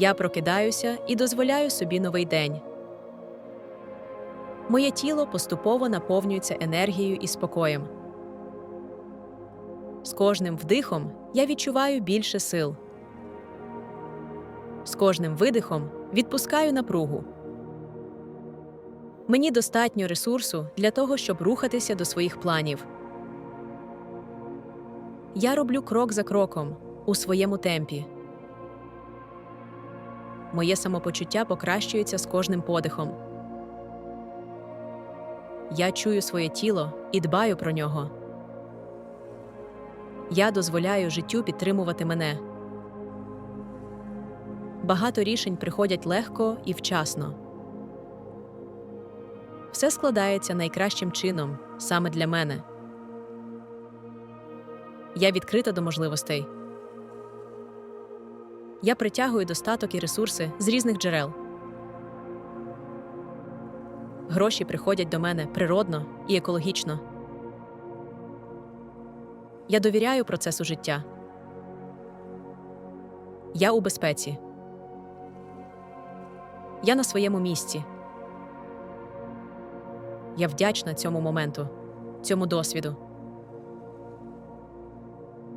Я прокидаюся і дозволяю собі новий день. Моє тіло поступово наповнюється енергією і спокоєм. З кожним вдихом я відчуваю більше сил. З кожним видихом відпускаю напругу. Мені достатньо ресурсу для того, щоб рухатися до своїх планів. Я роблю крок за кроком у своєму темпі. Моє самопочуття покращується з кожним подихом. Я чую своє тіло і дбаю про нього. Я дозволяю життю підтримувати мене. Багато рішень приходять легко і вчасно. Все складається найкращим чином саме для мене. Я відкрита до можливостей. Я притягую достаток і ресурси з різних джерел. Гроші приходять до мене природно і екологічно. Я довіряю процесу життя. Я у безпеці. Я на своєму місці. Я вдячна цьому моменту, цьому досвіду.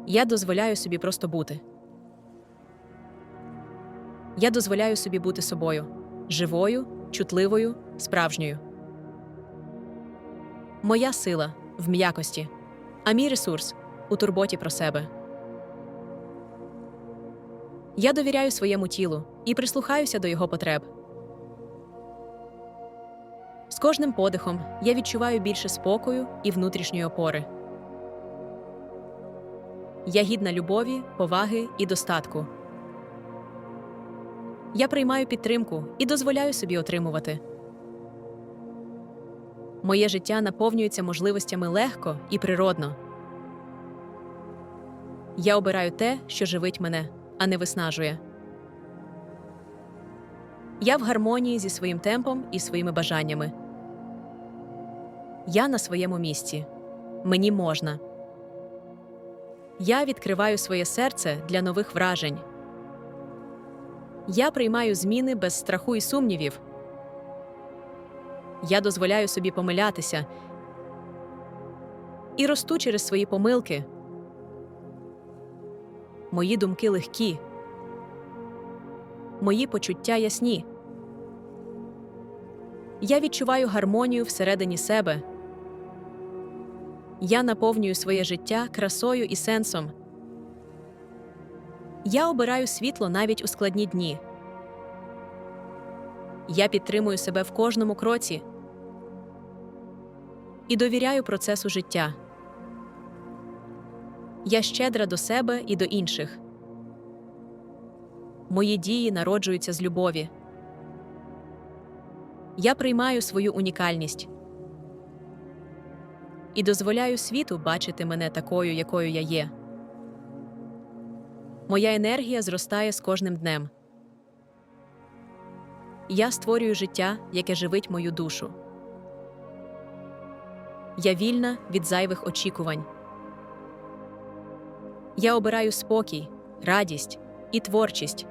Я дозволяю собі просто бути. Я дозволяю собі бути собою живою, чутливою, справжньою. Моя сила в м'якості, а мій ресурс у турботі про себе. Я довіряю своєму тілу і прислухаюся до його потреб. З кожним подихом я відчуваю більше спокою і внутрішньої опори. Я гідна любові, поваги і достатку. Я приймаю підтримку і дозволяю собі отримувати. Моє життя наповнюється можливостями легко і природно. Я обираю те, що живить мене, а не виснажує. Я в гармонії зі своїм темпом і своїми бажаннями. Я на своєму місці. Мені можна. Я відкриваю своє серце для нових вражень. Я приймаю зміни без страху і сумнівів. Я дозволяю собі помилятися і росту через свої помилки. Мої думки легкі. Мої почуття ясні. Я відчуваю гармонію всередині себе. Я наповнюю своє життя красою і сенсом. Я обираю світло навіть у складні дні. Я підтримую себе в кожному кроці і довіряю процесу життя. Я щедра до себе і до інших. Мої дії народжуються з любові. Я приймаю свою унікальність і дозволяю світу бачити мене такою, якою я є. Моя енергія зростає з кожним днем. Я створюю життя, яке живить мою душу. Я вільна від зайвих очікувань. Я обираю спокій, радість і творчість.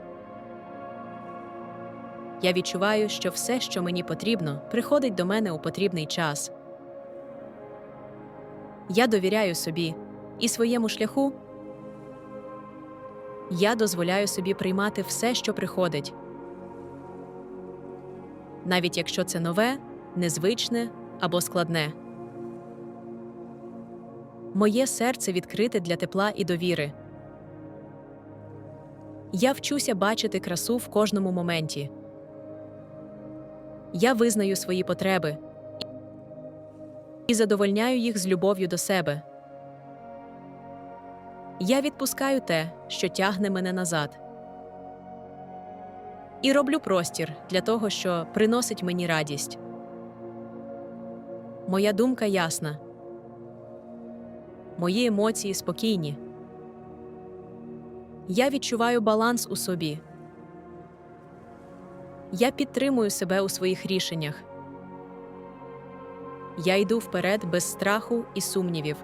Я відчуваю, що все, що мені потрібно, приходить до мене у потрібний час. Я довіряю собі і своєму шляху. Я дозволяю собі приймати все, що приходить. Навіть якщо це нове, незвичне або складне. Моє серце відкрите для тепла і довіри. Я вчуся бачити красу в кожному моменті. Я визнаю свої потреби і задовольняю їх з любов'ю до себе. Я відпускаю те, що тягне мене назад. І роблю простір для того, що приносить мені радість. Моя думка ясна. Мої емоції спокійні. Я відчуваю баланс у собі. Я підтримую себе у своїх рішеннях. Я йду вперед без страху і сумнівів.